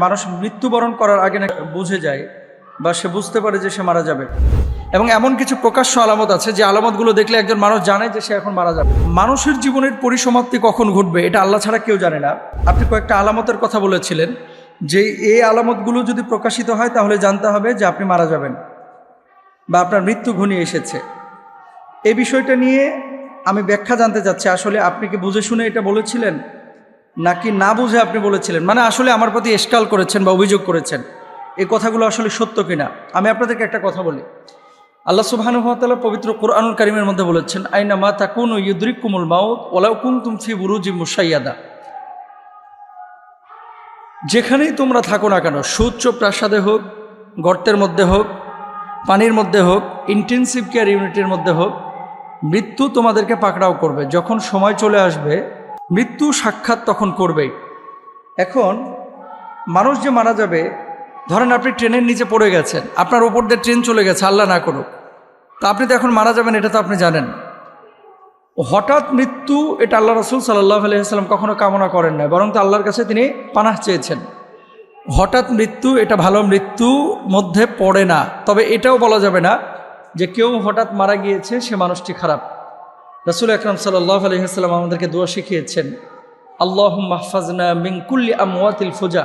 মানুষ মৃত্যুবরণ করার আগে না বুঝে যায় বা সে বুঝতে পারে যে সে মারা যাবে। এবং এমন কিছু প্রকাশ্য আলামত আছে যে আলামতগুলো দেখলে একজন মানুষ জানে যে সে এখন মারা যাবে। মানুষের জীবনের পরিসমাপ্তি কখন ঘটবে এটা আল্লাহ ছাড়া কেউ জানে না। আপনি কয়েকটা আলামতের কথা বলেছিলেন যে এই আলামতগুলো যদি প্রকাশিত হয় তাহলে জানতে হবে যে আপনি মারা যাবেন বা আপনার মৃত্যু ঘনিয়ে এসেছে। এই বিষয়টা নিয়ে আমি ব্যাখ্যা জানতে চাচ্ছি। আসলে আপনি কি বুঝে শুনে এটা বলেছিলেন? নাকি না বুঝে আপনি বলেছিলেন? মানে আসলে আমার প্রতি এসকাল করেছেন বা অভিযোগ করেছেন। এই কথাগুলো আসলে সত্য কিনা? আমি আপনাদেরকে একটা কথা বলি। আল্লাহ সুবাহানুভাতালা পবিত্র কোরআনুল কারিমের মধ্যে বলেছেন, আইনা মা তাকুন ও ইউদ্রিক কুমুল মাউত ওলাউ কুম তুমফি বুরুজি মুসাইয়াদা যেখানেই তোমরা থাকো না কেন, সুউচ্চ প্রাসাদে হোক, গর্তের মধ্যে হোক, পানির মধ্যে হোক ইন্টেন্সিভ কেয়ার ইউনিটের মধ্যে হোক, মৃত্যু তোমাদেরকে পাকড়াও করবে। যখন সময় চলে আসবে মৃত্যু সাক্ষাৎ তখন করবেই। এখন মানুষ যে মারা যাবে, ধরেন আপনি ট্রেনের নিচে পড়ে গেছেন, আপনার ওপর দিয়ে ট্রেন চলে গেছে, আল্লাহ না করুক, তা আপনি তো এখন মারা যাবেন, এটা তো আপনি জানেন। হঠাৎ মৃত্যু, এটা আল্লাহ রসুল সাল্লাহ আলহিহাস্লাম কখনো কামনা করেন না বরং তো আল্লাহর কাছে তিনি পানাহ চেয়েছেন। হঠাৎ মৃত্যু, এটা ভালো মৃত্যু মধ্যে পড়ে না, তবে এটাও বলা যাবে না যে কেউ হঠাৎ মারা গিয়েছে, সে মানুষটি খারাপ। রসুল আকরাম সাল্লাহ আলহিহাস্লাম আমাদেরকে দোয়া শিখিয়েছেন আল্লাহ মাহফাজনা মিঙ্কুল্লি আমওয়াতিল ফুজা।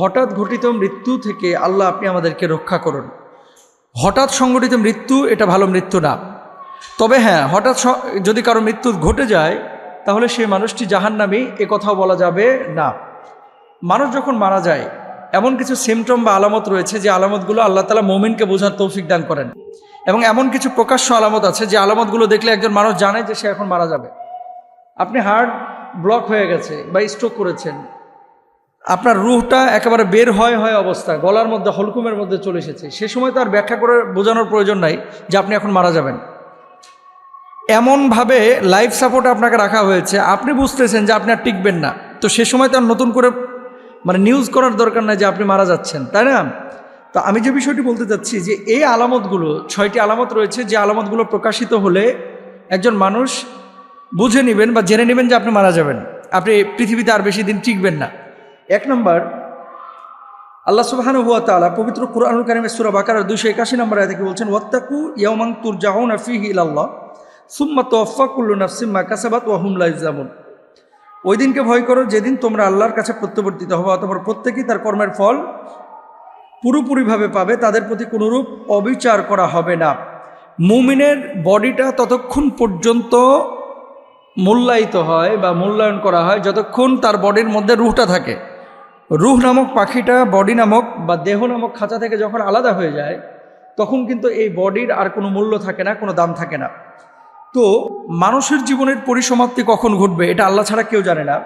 হঠাৎ ঘটিত মৃত্যু থেকে আল্লাহ আপনি আমাদেরকে রক্ষা করুন। হঠাৎ সংঘটিত মৃত্যু, এটা ভালো মৃত্যু না। তবে হ্যাঁ হঠাৎ যদি কারও মৃত্যু ঘটে যায়, তাহলে সেই মানুষটি জাহান্নামী, এ কথাও বলা যাবে না। মানুষ যখন মারা যায় এমন কিছু সিমটম বা আলামত রয়েছে যে আলামতগুলো আল্লাহ তালা মোমিনকে বোঝার তৌফিক দান করেন। এবং এমন কিছু প্রকাশ্য আলামত আছে যে আলামতগুলো দেখলে একজন মানুষ জানে যে সে এখন মারা যাবে। আপনি হার্ট ব্লক হয়ে গেছে বা স্ট্রোক করেছেন। আপনার রুহটা একেবারে বের হয় হয় অবস্থা, গলার মধ্যে, হলকুমের মধ্যে চলে এসেছে। সে সময় তো আর ব্যাখ্যা করে বোঝানোর প্রয়োজন নাই যে আপনি এখন মারা যাবেন। এমনভাবে লাইফ সাপোর্ট আপনাকে রাখা হয়েছে। আপনি বুঝতেছেন যে আপনি আর টিকবেন না। তো সে সময় তো আর নতুন করে মানে নিউজ করার দরকার নাই যে আপনি মারা যাচ্ছেন, তাই না? তো আমি যে বিষয়টি বলতে চাচ্ছি যে এই আলামতগুলো, ছয়টি আলামত রয়েছে, যে আলামতগুলো প্রকাশিত হলে একজন মানুষ বুঝে নেবেন বা জেনে নেবেন যে আপনি মারা যাবেন। আপনি পৃথিবীতে আর বেশি দিন টিকবেন না। এক নম্বর, আল্লাহ সুবাহানু হুয়া তালা পবিত্র কুরআনুল কারিমের সুরা বাকার দুইশো একাশি নম্বর আয়াতে কি বলছেন? ওয়াত্তাকু ইয়ামান তুর জাউন আফিহি ইলাল্লাহ, সুম্মা তোয়াফা কুল্লু নাফসিম্মা কাসাবাত ওয়াহুম লাইজামুন ওই দিনকে ভয় করো, যেদিন তোমরা আল্লাহর কাছে প্রত্যাবর্তিত হবে অথবা প্রত্যেকেই তার কর্মের ফল পুরোপুরিভাবে পাবে, তাদের প্রতি কোনোরূপ অবিচার করা হবে না। মুমিনের বডিটা ততক্ষণ পর্যন্ত মূল্যায়িত হয় বা মূল্যায়ন করা হয় যতক্ষণ তার বডির মধ্যে রুহটা থাকে। রুহ নামক পাখিটা বডি নামক বা দেহ নামক খাঁচা থেকে যখন আলাদা হয়ে যায়, তখন কিন্তু এই বডির আর কোনো মূল্য থাকে না, কোনো দাম থাকে না। তো মানুষের জীবনের পরিসমাপ্তি কখন ঘটবে এটা আল্লাহ ছাড়া কেউ জানে না।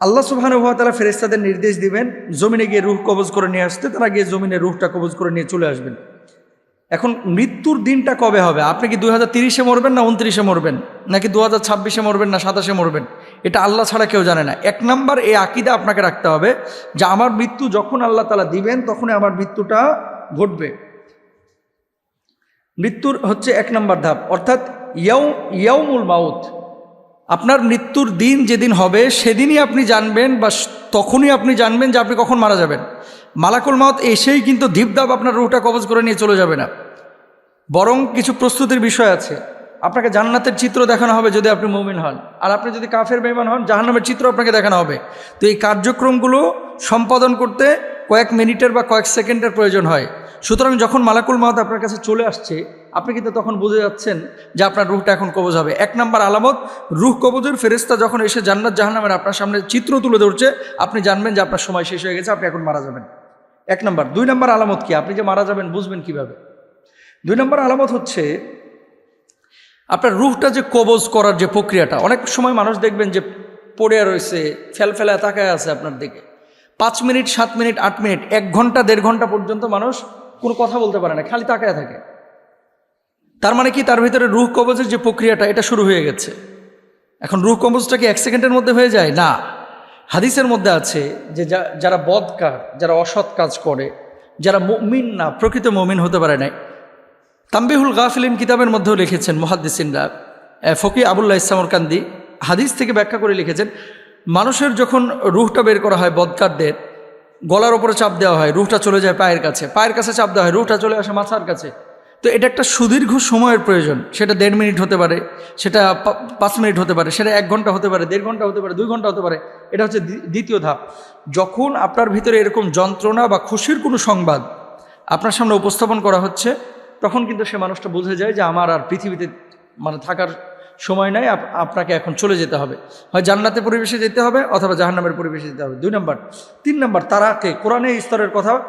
আল্লাহ সুবাহানুভাতালা ফেরেস্তাদের নির্দেশ দিবেন, জমিনে গিয়ে রুহ কবজ করে নিয়ে আসতে, তারা গিয়ে জমিনে রুহটা কবজ করে নিয়ে চলে আসবেন। এখন মৃত্যুর দিনটা কবে হবে? আপনি কি দুই হাজার তিরিশে মরবেন না উনত্রিশে মরবেন? নাকি দু হাজার ছাব্বিশে মরবেন না সাতাশে মরবেন? এটা আল্লাহ ছাড়া কেউ জানে না। এক নাম্বার এই আকিদা আপনাকে রাখতে হবে যে, আমার মৃত্যু যখন আল্লাহ তালা দিবেন, তখনই আমার মৃত্যুটা ঘটবে। মৃত্যুর হচ্ছে এক নম্বর ধাপ। অর্থাৎ ইয়াউ ইয়াউমুল মাউত। আপনার মৃত্যুর দিন যেদিন হবে, সেদিনই আপনি জানবেন বা তখনই আপনি জানবেন যে আপনি কখন মারা যাবেন। মালাকুল মাউত এসেই কিন্তু ধীপধাপ আপনার রুহটা কবজ করে নিয়ে চলে যাবে না। বরং কিছু প্রস্তুতির বিষয় আছে। আপনাকে জান্নাতের চিত্র দেখানো হবে যদি আপনি মুমিন হন। আর আপনি যদি কাফের বেমান হন, জাহান্নামের চিত্র আপনাকে দেখানো হবে। তো এই কার্যক্রমগুলো সম্পাদন করতে কয়েক মিনিটের বা কয়েক সেকেন্ডের প্রয়োজন হয়। সুতরাং যখন মালাকুল মাহত আপনার কাছে চলে আসছে, আপনি কিন্তু তখন বুঝে যাচ্ছেন যে আপনার রুহটা এখন কবজ হবে। এক নম্বর আলামত, রুহ কবজের ফেরেস্তা যখন এসে জান্নাত জাহান্নামের আপনার সামনে চিত্র তুলে ধরছে, আপনি জানবেন যে আপনার সময় শেষ হয়ে গেছে, আপনি এখন মারা যাবেন। এক নম্বর। দুই নম্বর আলামত কি? আপনি যে মারা যাবেন বুঝবেন কীভাবে? দুই নম্বর আলামত হচ্ছে, আপনার রুহটা যে কবজ করার যে প্রক্রিয়াটা, অনেক সময় মানুষ দেখবেন যে পড়ে রয়েছে ফেলফেলা তাকায় আছে আপনার দিকে। পাঁচ মিনিট, সাত মিনিট, আট মিনিট, এক ঘণ্টা, দেড় ঘণ্টা পর্যন্ত মানুষ কোনো কথা বলতে পারে না, খালি তাকায় থাকে। তার মানে কি? তার ভিতরে রুহ কবজের যে প্রক্রিয়াটা, এটা শুরু হয়ে গেছে। এখন রুহ কবজটা কি এক সেকেন্ডের মধ্যে হয়ে যায়? না। হাদিসের মধ্যে আছে যে যারা বদকার, যারা অসৎ কাজ করে, যারা মমিন না, প্রকৃত মমিন হতে পারে নাই। তাম্বিহুল গাফিলিন কিতাবের মধ্যেও লিখেছেন মুহাদ্দিসিনরা। ফকি আবুল্লাহ ইসলামর কান্দি হাদিস থেকে ব্যাখ্যা করে লিখেছেন মানুষের যখন রুহটা বের করা হয় বদকারদের, গলার ওপরে চাপ দেওয়া হয়, রুহটা চলে যায় পায়ের কাছে। পায়ের কাছে চাপ দেওয়া হয়, রুহটা চলে আসে মাথার কাছে। তো এটা একটা সুদীর্ঘ সময়ের প্রয়োজন। সেটা দেড় মিনিট হতে পারে, সেটা পাঁচ মিনিট হতে পারে, সেটা এক ঘণ্টা হতে পারে, দেড় ঘণ্টা হতে পারে, দুই ঘণ্টা হতে পারে, এটা হচ্ছে দ্বি- দ্বিতীয় ধাপ। যখন আপনার ভিতরে এরকম যন্ত্রণা বা খুশির কোনো সংবাদ আপনার সামনে উপস্থাপন করা হচ্ছে, তখন কিন্তু সে মানুষটা বুঝে যায় যে আমার আর পৃথিবীতে মানে থাকার সময় নাই, আপ- আপনাকে এখন চলে যেতে হবে। হয় জান্নাতে পরিবেশে যেতে হবে অথবা জাহান্নামের পরিবেশে যেতে হবে। দুই নম্বর। তিন নম্বর, তারাকে কোরআনে স্তরের কথা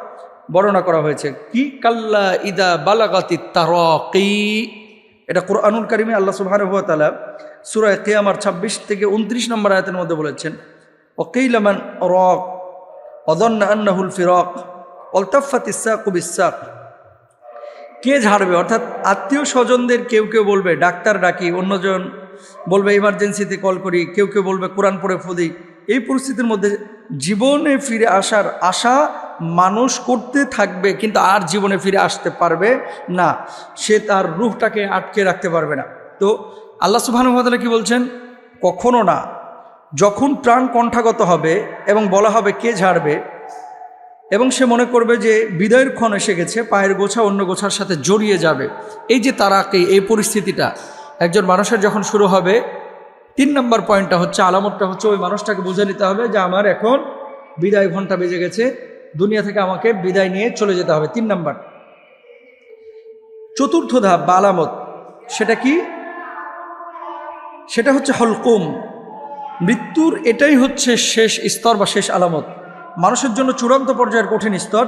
বর্ণনা করা হয়েছে। কি? কাল্লা ইদা বালাগাতি তারকি। এটা কোরআনুল কারিমে আল্লাহ সুবহানাহু ওয়া তাআলা সূরা কিয়ামার 26 থেকে 29 নম্বর আয়াতের মধ্যে বলেছেন ওয়াকিলা মান রাক অদন্না আন্নাহুল ফিরাক অলতাফাতিস সাকু বিসাক। কে ঝাড়বে? অর্থাৎ আত্মীয় স্বজনদের কেউ কেউ বলবে, ডাক্তার ডাকি, অন্যজন বলবে ইমার্জেন্সিতে কল করি, কেউ কেউ বলবে, কোরআন পড়ে ফুদি। এই পরিস্থিতির মধ্যে জীবনে ফিরে আসার আশা মানুষ করতে থাকবে, কিন্তু আর জীবনে ফিরে আসতে পারবে না। সে তার রুহটাকে আটকে রাখতে পারবে না। তো আল্লাহ সুবাহানুভাতালা কি বলছেন? কখনো না। যখন প্রাণ কণ্ঠাগত হবে এবং বলা হবে কে ঝাড়বে এবং সে মনে করবে যে বিদায়ের ক্ষণ এসে গেছে, পায়ের গোছা অন্য গোছার সাথে জড়িয়ে যাবে। এই যে তারাকে, এই পরিস্থিতিটা, একজন মানুষের যখন শুরু হবে, তিন নম্বর পয়েন্টটা হচ্ছে, আলামতটা হচ্ছে, ওই মানুষটাকে বুঝে নিতে হবে যে আমার এখন বিদায় ঘণ্টা বেজে গেছে, দুনিয়া থেকে আমাকে বিদায় নিয়ে চলে যেতে হবে। তিন নম্বর। চতুর্থ ধাপ বা আলামত, সেটা কি? সেটা হচ্ছে হলকুম। মৃত্যুর এটাই হচ্ছে শেষ স্তর বা শেষ আলামত। মানুষের জন্য চূড়ান্ত পর্যায়ের কঠিন স্তর,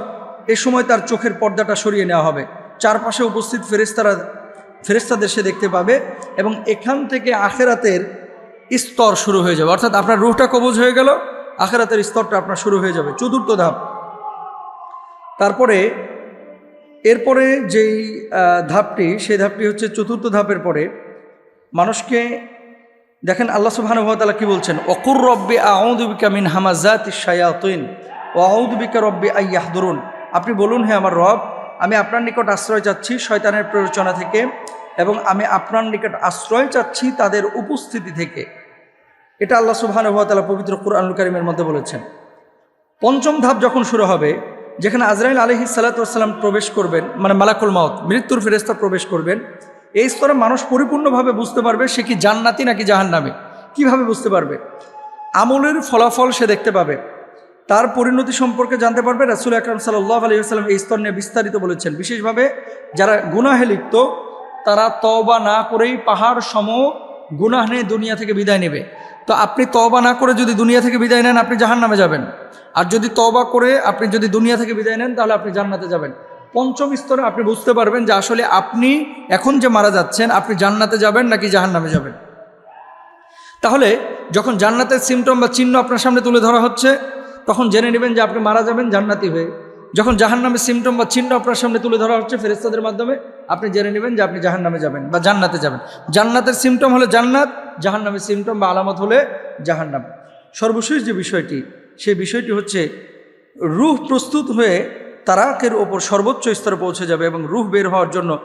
এ সময় তার চোখের পর্দাটা সরিয়ে নেওয়া হবে। চারপাশে উপস্থিত ফেরেস্তারা ফেরেস্তাদের সে দেখতে পাবে এবং এখান থেকে আখেরাতের স্তর শুরু হয়ে যাবে। অর্থাৎ আপনার রুহটা কবজ হয়ে গেল, আখেরাতের স্তরটা আপনার শুরু হয়ে যাবে। চতুর্থ ধাপ। তারপরে, এরপরে যেই ধাপটি, সেই ধাপটি হচ্ছে চতুর্থ ধাপের পরে মানুষকে দেখেন আল্লাহ সুবহানুভাতালা কি বলছেন? অকুর রব্বে আউদুবিকা মিন হামাজাত শায়াতিন ও আউদুবিকা রব্বে আইয়াহদুরুন আপনি বলুন, হে আমার রব, আমি আপনার নিকট আশ্রয় চাচ্ছি শয়তানের প্ররোচনা থেকে এবং আমি আপনার নিকট আশ্রয় চাচ্ছি তাদের উপস্থিতি থেকে। এটা আল্লাহ সুবহানুভাতালা পবিত্র কুরআনুল কারিমের মধ্যে বলেছেন। পঞ্চম ধাপ যখন শুরু হবে, যেখানে আজরাইল আলহি সাল্লাতাম প্রবেশ করবেন মানে মালাকুল মাউত, মৃত্যুর ফেরেস্তা প্রবেশ করবেন এই স্তরে মানুষ পরিপূর্ণভাবে বুঝতে পারবে সে কি জান্নাতি নাকি জাহান্নামে। কীভাবে বুঝতে পারবে? আমলের ফলাফল সে দেখতে পাবে। তার পরিণতি সম্পর্কে জানতে পারবে রাসুল আকরম সাল্লাহ আলী আসসালাম এই স্তর নিয়ে বিস্তারিত বলেছেন। বিশেষভাবে যারা গুনাহে লিপ্ত, তারা তওবা না করেই পাহাড় সম গুনাহ নিয়ে দুনিয়া থেকে বিদায় নেবে। তো আপনি তওবা না করে যদি দুনিয়া থেকে বিদায় নেন, আপনি জাহান নামে যাবেন। আর যদি তওবা করে আপনি যদি দুনিয়া থেকে বিদায় নেন, তাহলে আপনি জান্নাতে যাবেন। পঞ্চম স্তরে আপনি বুঝতে পারবেন যে আসলে আপনি এখন যে মারা যাচ্ছেন, আপনি জান্নাতে যাবেন নাকি জাহান নামে যাবেন? তাহলে যখন জান্নাতের সিমটম বা চিহ্ন আপনার সামনে তুলে ধরা হচ্ছে, তখন জেনে নেবেন যে আপনি মারা যাবেন জান্নাতি হয়ে। যখন জাহান নামের সিমটম বা চিহ্ন আপনার সামনে তুলে ধরা হচ্ছে ফেরেস্তাদের মাধ্যমে, আপনি জেনে নেবেন যে আপনি জাহান নামে যাবেন বা জান্নাতে যাবেন। জান্নাতের সিমটম হলে জান্নাত জাহান নামের সিমটম বা আলামত হলে জাহান্নাম। সর্বশেষ যে বিষয়টি, সেই বিষয়টি হচ্ছে, রুহ প্রস্তুত হয়ে তারাকের ওপর সর্বোচ্চ স্তরে পৌঁছে যাবে এবং রুহ বের হওয়ার জন্য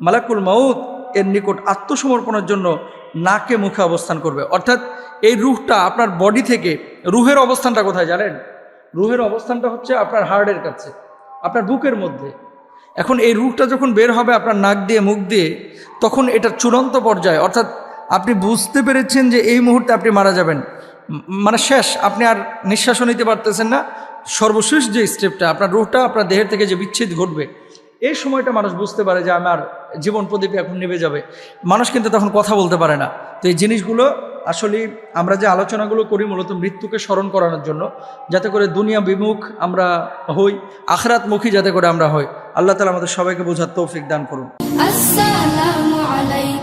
মালাকুল মাউত এর নিকট আত্মসমর্পণের জন্য নাকে মুখে অবস্থান করবে। অর্থাৎ এই রুহটা আপনার বডি থেকে, রুহের অবস্থানটা কোথায় জানেন? রুহের অবস্থানটা হচ্ছে আপনার হার্টের কাছে, আপনার বুকের মধ্যে। এখন এই রুহটা যখন বের হবে আপনার নাক দিয়ে, মুখ দিয়ে, তখন এটা চূড়ান্ত পর্যায়ে, অর্থাৎ আপনি বুঝতে পেরেছেন যে এই মুহূর্তে আপনি মারা যাবেন। মানে শেষ, আপনি আর নিঃশ্বাসও নিতে পারতেছেন না সর্বশেষ যে স্টেপটা, আপনার রোহটা আপনার দেহের থেকে যে বিচ্ছেদ ঘটবে, এই সময়টা মানুষ বুঝতে পারে যে আমার জীবন প্রদীপ এখন নেবে যাবে। মানুষ কিন্তু তখন কথা বলতে পারে না। তো এই জিনিসগুলো আসলে আমরা যে আলোচনাগুলো করি মূলত মৃত্যুকে স্মরণ করানোর জন্য, যাতে করে দুনিয়া বিমুখ আমরা হই, আখরাতমুখী যাতে করে আমরা হই। আল্লাহ তালা আমাদের সবাইকে বোঝার তৌফিক দান করুন। আসসালামু আলাইকুম।